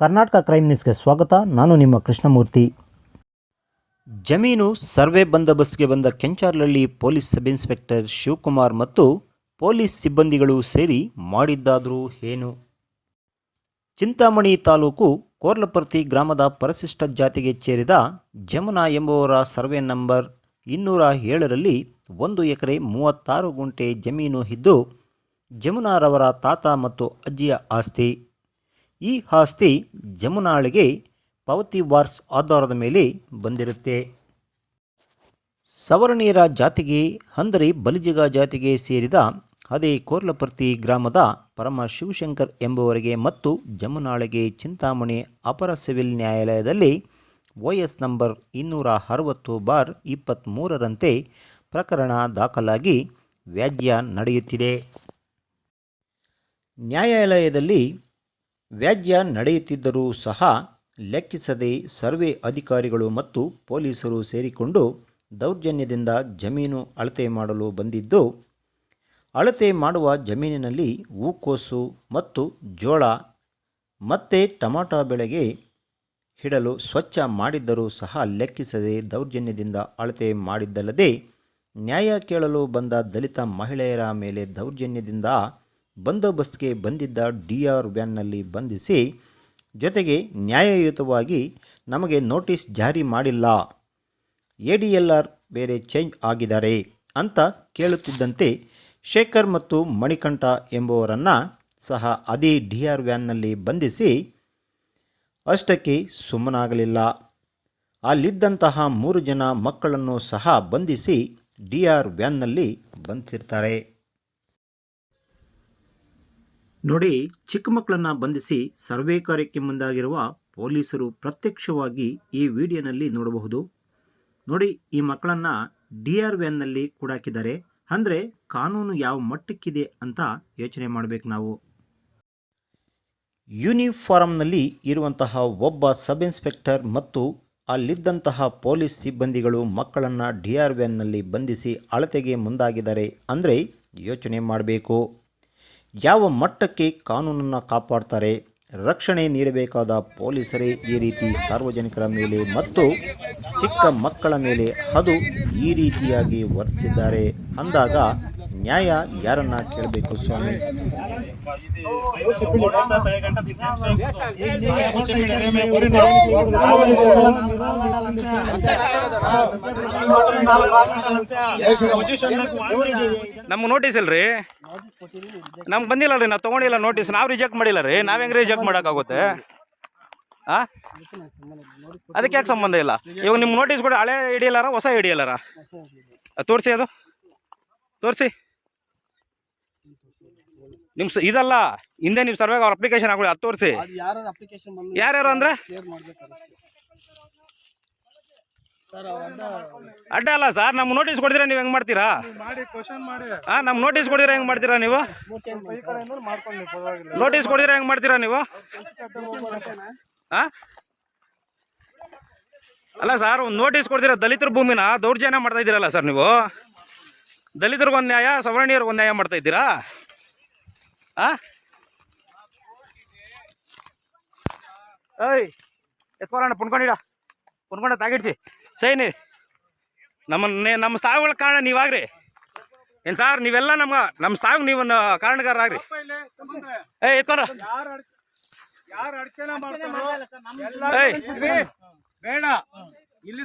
Karnataka crime ನ್ಯೂಸ್ಗೆ ಸ್ವಾಗತ. ನಾನು ನಿಮ್ಮ ಕೃಷ್ಣಮೂರ್ತಿ. ಜಮೀನು ಸರ್ವೆ ಬಂದೋಬಸ್ತ್ಗೆ ಬಂದ Kencharlahalli police sub inspector Shivakumar ಮತ್ತು ಪೊಲೀಸ್ ಸಿಬ್ಬಂದಿಗಳು ಸೇರಿ ಮಾಡಿದ್ದಾದರೂ ಏನು? ಚಿಂತಾಮಣಿ ತಾಲೂಕು ಕೋರ್ಲಪರ್ತಿ ಗ್ರಾಮದ ಪರಿಶಿಷ್ಟ ಜಾತಿಗೆ ಸೇರಿದ ಜಮುನಾ ಎಂಬುವರ ಸರ್ವೆ ನಂಬರ್ ಇನ್ನೂರ ಏಳರಲ್ಲಿ ಒಂದು ಎಕರೆ ಮೂವತ್ತಾರು ಗುಂಟೆ ಜಮೀನು ಇದ್ದು, ಜಮುನಾರವರ ತಾತ ಮತ್ತು ಅಜ್ಜಿಯ ಆಸ್ತಿ. ಈ ಆಸ್ತಿ ಜಮುನಾಳಿಗೆ ಪಾವತಿ ವಾರ್ಸ್ ಆಧಾರದ ಮೇಲೆ ಬಂದಿರುತ್ತೆ. ಸವರ್ಣೀಯರ ಜಾತಿಗೆ ಅಂದರೆ ಬಲಿಜಿಗ ಜಾತಿಗೆ ಸೇರಿದ ಅದೇ ಕೋರ್ಲಪರ್ತಿ ಗ್ರಾಮದ ಪರಮ ಶಿವಶಂಕರ್ ಎಂಬುವರಿಗೆ ಮತ್ತು ಜಮುನಾಳಿಗೆ ಚಿಂತಾಮಣಿ ಅಪರ ಸಿವಿಲ್ ನ್ಯಾಯಾಲಯದಲ್ಲಿ ಎಸ್ ನಂಬರ್ ಇನ್ನೂರ ಅರವತ್ತು ಬಾರ್ ಇಪ್ಪತ್ತ್ಮೂರರಂತೆ ಪ್ರಕರಣ ದಾಖಲಾಗಿ ವ್ಯಾಜ್ಯ ನಡೆಯುತ್ತಿದೆ. ನ್ಯಾಯಾಲಯದಲ್ಲಿ ವ್ಯಾಜ್ಯ ನಡೆಯುತ್ತಿದ್ದರೂ ಸಹ ಲೆಕ್ಕಿಸದೆ ಸರ್ವೆ ಅಧಿಕಾರಿಗಳು ಮತ್ತು ಪೊಲೀಸರು ಸೇರಿಕೊಂಡು ದೌರ್ಜನ್ಯದಿಂದ ಜಮೀನು ಅಳತೆ ಮಾಡಲು ಬಂದಿದ್ದು, ಅಳತೆ ಮಾಡುವ ಜಮೀನಿನಲ್ಲಿ ಹೂಕೋಸು ಮತ್ತು ಜೋಳ, ಮತ್ತೆ ಟೊಮಾಟೊ ಬೆಳೆಗೆ ಹಿಡಲು ಸ್ವಚ್ಛ ಮಾಡಿದ್ದರೂ ಸಹ ಲೆಕ್ಕಿಸದೆ ದೌರ್ಜನ್ಯದಿಂದ ಅಳತೆ ಮಾಡಿದ್ದಲ್ಲದೆ ನ್ಯಾಯ ಕೇಳಲು ಬಂದ ದಲಿತ ಮಹಿಳೆಯರ ಮೇಲೆ ದೌರ್ಜನ್ಯದಿಂದ ಬಂದೋಬಸ್ತ್ಗೆ ಬಂದಿದ್ದ ಡಿ ಆರ್ ವ್ಯಾನ್ನಲ್ಲಿ ಬಂಧಿಸಿ ಜೊತೆಗೆ ನ್ಯಾಯಯುತವಾಗಿ ನಮಗೆ ನೋಟಿಸ್ ಜಾರಿ ಮಾಡಿಲ್ಲ. ಎ ಡಿ ಎಲ್ ಆರ್ ಬೇರೆ ಚೇಂಜ್ ಆಗಿದ್ದಾರೆ ಅಂತ ಕೇಳುತ್ತಿದ್ದಂತೆ ಶೇಖರ್ ಮತ್ತು ಮಣಿಕಂಠ ಎಂಬುವರನ್ನು ಸಹ ಅದೇ ಡಿ ಆರ್ ವ್ಯಾನ್ನಲ್ಲಿ ಬಂಧಿಸಿ ಅಷ್ಟಕ್ಕೆ ಸುಮ್ಮನಾಗಲಿಲ್ಲ. ಅಲ್ಲಿದ್ದಂತಹ ಮೂರು ಜನ ಮಕ್ಕಳನ್ನು ಸಹ ಬಂಧಿಸಿ ಡಿ ಆರ್ ವ್ಯಾನ್ನಲ್ಲಿ ಬಂಧಿಸಿರ್ತಾರೆ. ನೋಡಿ, ಚಿಕ್ಕ ಮಕ್ಕಳನ್ನು ಬಂಧಿಸಿ ಸರ್ವೆ ಕಾರ್ಯಕ್ಕೆ ಮುಂದಾಗಿರುವ ಪೊಲೀಸರು ಪ್ರತ್ಯಕ್ಷವಾಗಿ ಈ ವಿಡಿಯೋನಲ್ಲಿ ನೋಡಬಹುದು. ನೋಡಿ, ಈ ಮಕ್ಕಳನ್ನು ಡಿ ಆರ್ ವ್ಯಾನ್ನಲ್ಲಿ ಕೂಡಾಕಿದ್ದಾರೆ ಅಂದರೆ ಕಾನೂನು ಯಾವ ಮಟ್ಟಕ್ಕಿದೆ ಅಂತ ಯೋಚನೆ ಮಾಡಬೇಕು ನಾವು. ಯೂನಿಫಾರ್ಮ್ನಲ್ಲಿ ಇರುವಂತಹ ಒಬ್ಬ ಸಬ್ ಇನ್ಸ್ಪೆಕ್ಟರ್ ಮತ್ತು ಅಲ್ಲಿದ್ದಂತಹ ಪೊಲೀಸ್ ಸಿಬ್ಬಂದಿಗಳು ಮಕ್ಕಳನ್ನು ಡಿ ಆರ್ ವ್ಯಾನ್ನಲ್ಲಿ ಬಂಧಿಸಿ ಅಳತೆಗೆ ಮುಂದಾಗಿದ್ದಾರೆ. ಅಂದರೆ ಯೋಚನೆ ಮಾಡಬೇಕು. ಯಾವ ಮಟ್ಟಕ್ಕೆ ಕಾನೂನನ್ನು ಕಾಪಾಡ್ತಾರೆ, ರಕ್ಷಣೆ ನೀಡಬೇಕಾದ ಪೊಲೀಸರೇ ಈ ರೀತಿ ಸಾರ್ವಜನಿಕರ ಮೇಲೆ ಮತ್ತು ಚಿಕ್ಕ ಮಕ್ಕಳ ಮೇಲೆ ಅದು ಈ ರೀತಿಯಾಗಿ ವರ್ತಿಸಿದ್ದಾರೆ. ಅಂದಾಗ ನ್ಯಾಯ ಯಾರನ್ನ ಕೇಳಬೇಕು ಸ್ವಾಮಿ? ನಮ್ಗೆ ನೋಟಿಸ್ ಇಲ್ರಿ? ನಮ್ಗೆ ಬಂದಿಲ್ಲ ರೀ, ನಾವು ತೊಗೊಂಡಿಲ್ಲ ನೋಟಿಸ್ ನಾವು ರಿಜೆಕ್ಟ್ ಮಾಡಿಲ್ಲ ರೀ. ನಾವ್ ಹೆಂಗ್ ರಿಜೆಕ್ಟ್ ಮಾಡೋಕ್ಕಾಗುತ್ತೆ? ಅದಕ್ಕೆ ಯಾಕೆ ಸಂಬಂಧ ಇಲ್ಲ? ಇವಾಗ ನಿಮ್ಗೆ ನೋಟಿಸ್ ಕೂಡ, ಹಳೆ ಹಿಡಿಯಲ್ಲಾರ ಹೊಸ ಹಿಡಿಯಲ್ಲಾರ ತೋರಿಸಿ ಅದು. ತೋರಿಸಿ. ನಿಮ್ಮ ಇದಲ್ಲ ಹಿಂದೆ ನೀವು ಸರ್ವೆಗೆ ಅವ್ರ ಅಪ್ಲಿಕೇಶನ್ ಹಾಕೊಳ್ಳಿ ಹತ್ತು ವರ್ಷ ಯಾರ್ಯಾರು ಅಂದ್ರೆ? ಅಡ್ಡ ಅಲ್ಲ ಸರ್ ನಮ್ಗೆ ನೋಟಿಸ್ ಕೊಡ್ತೀರಾ ನೀವು ಹೆಂಗೆ ಮಾಡ್ತೀರಾ? ಹಾಂ ನಮ್ಗೆ ನೋಟಿಸ್ ಕೊಡಿದ್ರೆ ಹೆಂಗೆ ಮಾಡ್ತೀರಾ ನೀವು? ನೋಟಿಸ್ ಕೊಡಿದ್ರೆ ಹೆಂಗೆ ಮಾಡ್ತೀರಾ ನೀವು? ಹಾಂ? ಅಲ್ಲ ಸರ್ ಒಂದು ನೋಟಿಸ್ ಕೊಡ್ತೀರಾ ದಲಿತರ ಭೂಮಿನ ದೌರ್ಜನ್ಯ ಮಾಡ್ತಾ ಇದ್ದೀರಲ್ಲ ಸರ್ ನೀವು? ದಲಿತರಿಗೊಂದು ನ್ಯಾಯ ಸವರ್ಣೀಯರಿಗೊಂದು ನ್ಯಾಯ ಮಾಡ್ತಾ ಇದ್ದೀರಾ? ಏಯ್ ಎತ್ಕೊಳ್ಳೋಣ ಪುಣ್ಕೊಂಡಿಡ ಪುಣ್ಕೊಂಡ ತಾಗಿಡ್ಸಿ. ಸೈನಿ ನಮ್ಮ ನಮ್ಮ ಸಾವುಗಳ ಕಾರಣ ನೀವಾಗ್ರಿ. ಏನು ಸಾರ್ ನೀವೆಲ್ಲ ನಮ್ಮ ನಮ್ಮ ಸಾವು ನೀವು ಕಾರಣಗಾರರಾಗ್ರಿ. ಏಯ್ ಏಯ್. ಬೇಡ ಇಲ್ಲಿ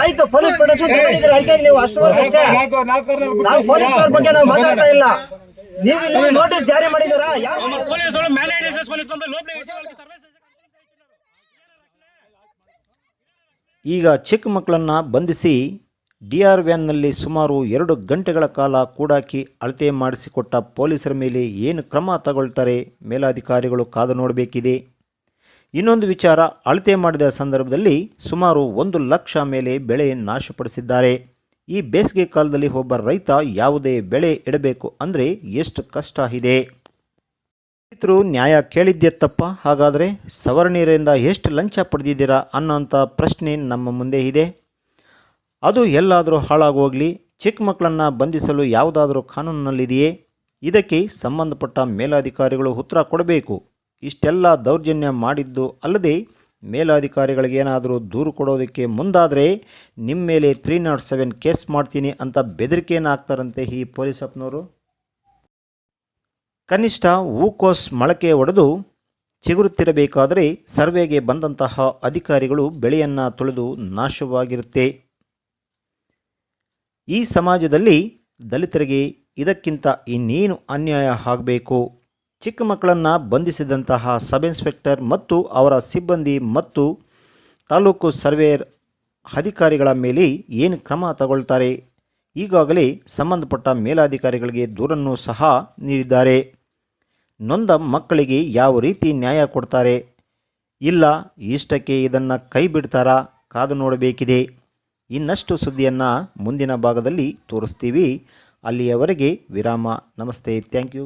ಆಯ್ತು ಪೊಲೀಸ್ ಪ್ರೊಟೆಕ್ಷನ್ ತಗೊಂಡಿದ್ದೀರಾ ಆಯ್ತಾ ನೀವು ಅಷ್ಟುವರೆಗೆ ಅಷ್ಟೇ. ಪೊಲೀಸ್ ಬಗ್ಗೆ ನಾವು ಮಾತಾಡ್ತಾ ಇಲ್ಲ. ನೀವು ಇಲ್ಲಿ ನೋಟಿಸ್ ಜಾರಿ ಮಾಡಿದಾರಾ ಯಾವ ಈಗ ಚಿಕ್ಕ ಮಕ್ಕಳನ್ನು ಬಂಧಿಸಿ ಡಿಆರ್ ವ್ಯಾನ್ನಲ್ಲಿ ಸುಮಾರು ಎರಡು ಗಂಟೆಗಳ ಕಾಲ ಕೂಡಾಕಿ ಅಳತೆ ಮಾಡಿಸಿಕೊಟ್ಟ ಪೊಲೀಸರ ಮೇಲೆ ಏನು ಕ್ರಮ ತಗೊಳ್ತಾರೆ ಮೇಲಾಧಿಕಾರಿಗಳು ಕಾದು ನೋಡಬೇಕಿದೆ. ಇನ್ನೊಂದು ವಿಚಾರ ಅಳತೆ ಮಾಡಿದ ಸಂದರ್ಭದಲ್ಲಿ ಸುಮಾರು ಒಂದು ಲಕ್ಷ ಮೇಲೆ ಬೆಳೆ ನಾಶಪಡಿಸಿದ್ದಾರೆ. ಈ ಬೇಸಿಗೆ ಕಾಲದಲ್ಲಿ ಒಬ್ಬ ರೈತ ಯಾವುದೇ ಬೆಳೆ ಇಡಬೇಕು ಅಂದರೆ ಎಷ್ಟು ಕಷ್ಟ ಇದೆ? ರೈತರು ನ್ಯಾಯ ಕೇಳಿದ್ದೆ ತಪ್ಪ ಹಾಗಾದರೆ ಸವರ್ಣೀರಿಂದ ಎಷ್ಟು ಲಂಚ ಪಡೆದಿದ್ದೀರಾ ಅನ್ನೋಂಥ ಪ್ರಶ್ನೆ ನಮ್ಮ ಮುಂದೆ ಇದೆ. ಅದು ಎಲ್ಲಾದರೂ ಹಾಳಾಗೋಗಲಿ ಚಿಕ್ಕ ಮಕ್ಕಳನ್ನು ಬಂಧಿಸಲು ಯಾವುದಾದರೂ ಕಾನೂನಿನಲ್ಲಿದೆಯೇ? ಇದಕ್ಕೆ ಸಂಬಂಧಪಟ್ಟ ಮೇಲಾಧಿಕಾರಿಗಳು ಉತ್ತರ ಕೊಡಬೇಕು. ಇಷ್ಟೆಲ್ಲ ದೌರ್ಜನ್ಯ ಮಾಡಿದ್ದು ಅಲ್ಲದೆ ಮೇಲಾಧಿಕಾರಿಗಳಿಗೆ ಏನಾದರೂ ದೂರು ಕೊಡೋದಕ್ಕೆ ಮುಂದಾದರೆ ನಿಮ್ಮ ಮೇಲೆ ತ್ರೀ ನಾಟ್ ಸೆವೆನ್ ಕೇಸ್ ಮಾಡ್ತೀನಿ ಅಂತ ಬೆದರಿಕೆಯನ್ನು ಹಾಕ್ತಾರಂತೆ ಈ ಪೊಲೀಸ್ ಅಪ್ನವರು ಕನಿಷ್ಠ ಹೂಕೋಸ್ ಮೊಳಕೆ ಒಡೆದು ಚಿಗುರುತ್ತಿರಬೇಕಾದರೆ ಸರ್ವೆಗೆ ಬಂದಂತಹ ಅಧಿಕಾರಿಗಳು ಬೆಳೆಯನ್ನು ತೊಳೆದು ನಾಶವಾಗಿರುತ್ತೆ. ಈ ಸಮಾಜದಲ್ಲಿ ದಲಿತರಿಗೆ ಇದಕ್ಕಿಂತ ಇನ್ನೇನು ಅನ್ಯಾಯ ಆಗಬೇಕು? ಚಿಕ್ಕ ಮಕ್ಕಳನ್ನು ಬಂಧಿಸಿದಂತಹ ಸಬ್ ಇನ್ಸ್ಪೆಕ್ಟರ್ ಮತ್ತು ಅವರ ಸಿಬ್ಬಂದಿ ಮತ್ತು ತಾಲೂಕು ಸರ್ವೇಯರ್ ಅಧಿಕಾರಿಗಳ ಮೇಲೆ ಏನು ಕ್ರಮ ತಗೊಳ್ತಾರೆ, ಈಗಾಗಲೇ ಸಂಬಂಧಪಟ್ಟ ಮೇಲಾಧಿಕಾರಿಗಳಿಗೆ ದೂರನ್ನು ಸಹ ನೀಡಿದ್ದಾರೆ. ನೊಂದ ಮಕ್ಕಳಿಗೆ ಯಾವ ರೀತಿ ನ್ಯಾಯ ಕೊಡ್ತಾರೆ, ಇಲ್ಲ ಇಷ್ಟಕ್ಕೆ ಇದನ್ನು ಕೈ ಬಿಡ್ತಾರಾ, ಕಾದು ನೋಡಬೇಕಿದೆ. ಇನ್ನಷ್ಟು ಸುದ್ದಿಯನ್ನು ಮುಂದಿನ ಭಾಗದಲ್ಲಿ ತೋರಿಸ್ತೀವಿ. ಅಲ್ಲಿಯವರೆಗೆ ವಿರಾಮ. ನಮಸ್ತೆ. Thank you.